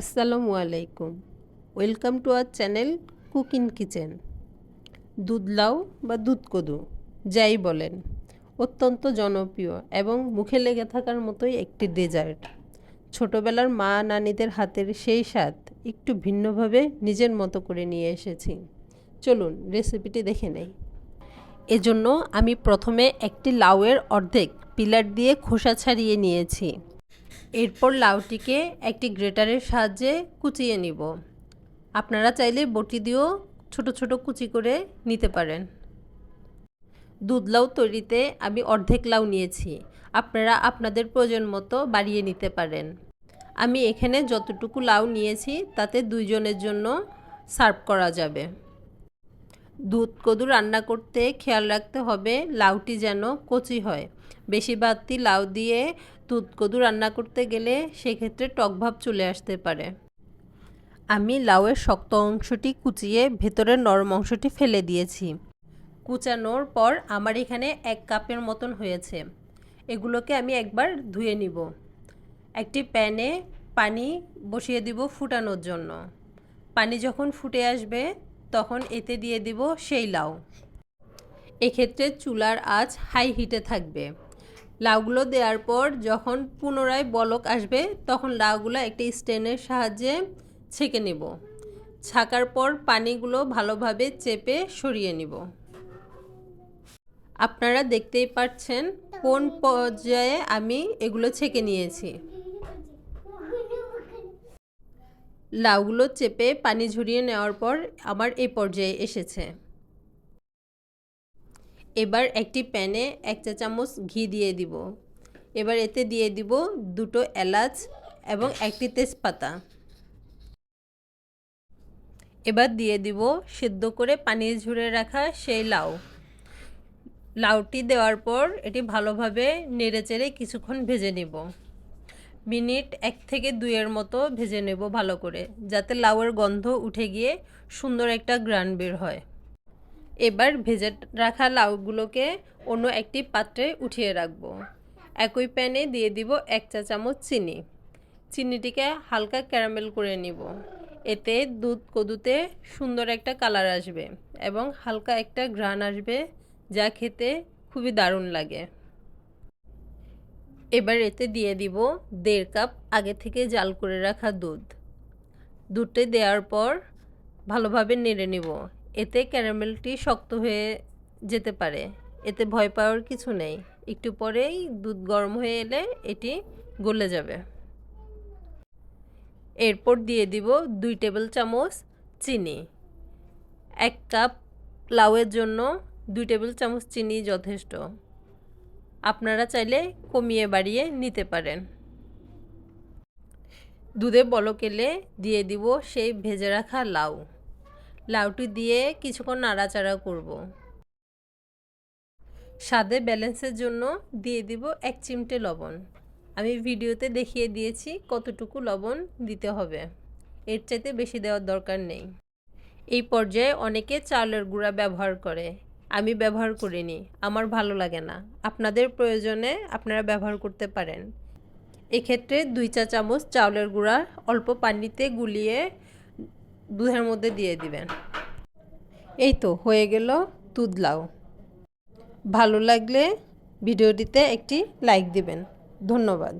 আসসালামু আলাইকুম। Welcome to our channel cooking kitchen. দুধ লাউ বা দুধ কদু, যাই বলেন, অত্যন্ত জনপ্রিয় এবং মুখে লেগে থাকার মতোই একটি ডেজার্ট ছোটোবেলার মা নানিদের হাতের সেই স্বাদ একটু ভিন্নভাবে নিজের মতো করে নিয়ে এসেছি। চলুন রেসিপিটি দেখে নেই। এজন্য আমি প্রথমে একটি লাউয়ের অর্ধেক পিলার দিয়ে খোসা ছাড়িয়ে নিয়েছি। এরপর লাউটিকে একটি গ্রেটারের সাহায্যে কুচিয়ে নিব। আপনারা চাইলে বটি দিয়েও ছোট ছোট কুচি করে নিতে পারেন। দুধ লাউ তৈরিতে আমি অর্ধেক লাউ নিয়েছি। আপনারা আপনাদের প্রয়োজন মতো বাড়িয়ে নিতে পারেন। আমি এখানে যতটুকু লাউ নিয়েছি, তাতে দুইজনের জন্য সার্ভ করা যাবে। দুধ কদু রান্না করতে খেয়াল রাখতে হবে, লাউটি যেন কচি হয়। বেশি বাড়তি লাউ দিয়ে দুধ কদু রান্না করতে গেলে সেক্ষেত্রে টকভাব চলে আসতে পারে। আমি লাউয়ের শক্ত অংশটি কুচিয়ে ভেতরের নরম অংশটি ফেলে দিয়েছি। কুচানোর পর আমার এখানে এক কাপের মতন হয়েছে। এগুলোকে আমি একবার ধুয়ে নিব। একটি প্যানে পানি বসিয়ে দিব ফুটানোর জন্য। পানি যখন ফুটে আসবে তখন এতে দিয়ে দিব সেই লাউ। এক্ষেত্রে চুলার আঁচ হাই হিটে থাকবে। লাউগুলো দেওয়ার পর যখন পুনরায় বলক আসবে, তখন লাউগুলো একটি স্টেনের সাহায্যে ছেঁকে নেব। ছাকার পর পানিগুলো ভালোভাবে চেপে সরিয়ে নিব। আপনারা দেখতেই পাচ্ছেন কোন পর্যায়ে আমি এগুলো ছেঁকে নিয়েছি। লাউগুলো চেপে পানি ঝরিয়ে নেওয়ার পর আমার এই পর্যায়ে এসেছে। এবার একটি প্যানে এক চা চামচ ঘি দিয়ে দিব। এবার এতে দিয়ে দিব দুটো এলাচ এবং একটি তেজপাতা। এবার দিয়ে দিব সিদ্ধ করে পানি ঝুড়ে রাখা সেই লাউ। লাউটি দেওয়ার পর এটি ভালোভাবে নেড়েচেড়ে কিছুক্ষণ ভেজে নিব। মিনিট এক থেকে দুইয়ের মতো ভেজে নেব ভালো করে, যাতে লাউয়ের গন্ধ উঠে গিয়ে সুন্দর একটা গ্রান বের হয়। এবার ভেজে রাখা লাউগুলোকে অন্য একটি পাত্রে উঠিয়ে রাখব। একই প্যানে দিয়ে দিব এক চা চামচ চিনি। চিনিটিকে হালকা ক্যারামেল করে নিব। এতে দুধ কদুতে সুন্দর একটা কালার আসবে এবং হালকা একটা ঘ্রাণ আসবে, যা খেতে খুবই দারুণ লাগে। এবার এতে দিয়ে দিব দেড় কাপ আগে থেকে জাল করে রাখা দুধ। দুধটি দেওয়ার পর ভালোভাবে নেড়ে নিব। এতে ক্যারামেলটি শক্ত হয়ে যেতে পারে। এতে ভয় পাওয়ার কিছু নেই। একটু পরেই দুধ গরম হয়ে এলে এটি গলে যাবে। এরপর দিয়ে দিব দুই টেবিল চামচ চিনি। এক কাপ লাউয়ের জন্য দুই টেবিল চামচ চিনি যথেষ্ট। আপনারা চাইলে কমিয়ে বাড়িয়ে নিতে পারেন। দুধে বলক এলে দিয়ে দিব সেই ভেজে রাখা লাউ। লাউটি দিয়ে কিছুক্ষণ নাড়াচাড়া করব। স্বাদে ব্যালেন্সের জন্য দিয়ে দিব এক চিমটে লবণ। আমি ভিডিওতে দেখিয়ে দিয়েছি কতটুকু লবণ দিতে হবে। এর চাইতে বেশি দেওয়ার দরকার নেই। এই পর্যায়ে অনেকে চাউলের গুঁড়া ব্যবহার করে। আমি ব্যবহার করিনি, আমার ভালো লাগে না। আপনাদের প্রয়োজনে আপনারা ব্যবহার করতে পারেন। এক্ষেত্রে দুই চা চামচ চাউলের গুঁড়া অল্প পানিতে গুলিয়ে দুধের মধ্যে দিয়ে দিবেন। এই তো, হয়ে গেল লাউ ভালো লাগলে ভিডিওটিতে একটি লাইক দিবেন। ধন্যবাদ।